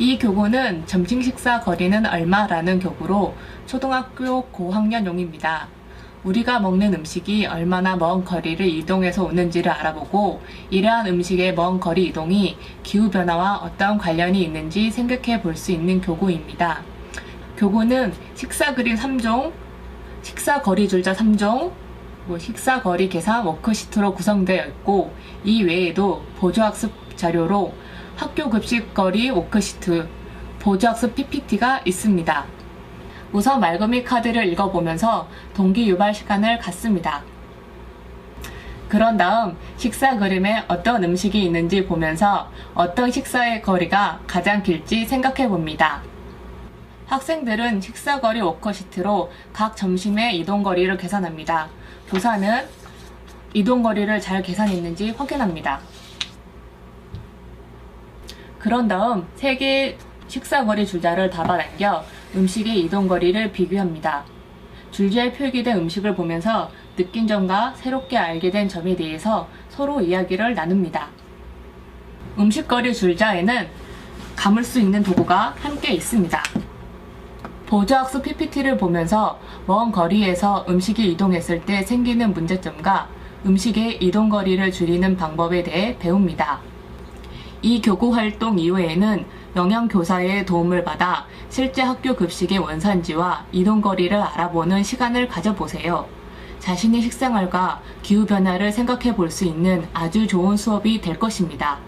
이 교구는 점심 식사 거리는 얼마라는 교구로 초등학교 고학년용입니다. 우리가 먹는 음식이 얼마나 먼 거리를 이동해서 오는지를 알아보고 이러한 음식의 먼 거리 이동이 기후변화와 어떤 관련이 있는지 생각해 볼 수 있는 교구입니다. 교구는 식사 그림 3종, 식사 거리 줄자 3종, 뭐 식사 거리 계산 워크시트로 구성되어 있고 이 외에도 보조학습 자료로 학교 급식 거리 워크시트, 보조학습 PPT가 있습니다. 우선 말금이 카드를 읽어보면서 동기 유발 시간을 갖습니다. 그런 다음 식사 그림에 어떤 음식이 있는지 보면서 어떤 식사의 거리가 가장 길지 생각해 봅니다. 학생들은 식사거리 워커시트로 각 점심의 이동거리를 계산합니다. 교사는 이동거리를 잘 계산했는지 확인합니다. 그런 다음 세 개의 식사거리 줄자를 잡아당겨 음식의 이동거리를 비교합니다. 줄자에 표기된 음식을 보면서 느낀 점과 새롭게 알게 된 점에 대해서 서로 이야기를 나눕니다. 음식거리 줄자에는 감을 수 있는 도구가 함께 있습니다. 보조학습 PPT를 보면서 먼 거리에서 음식이 이동했을 때 생기는 문제점과 음식의 이동거리를 줄이는 방법에 대해 배웁니다. 이 교구 활동 이후에는 영양교사의 도움을 받아 실제 학교 급식의 원산지와 이동거리를 알아보는 시간을 가져보세요. 자신의 식생활과 기후변화를 생각해 볼 수 있는 아주 좋은 수업이 될 것입니다.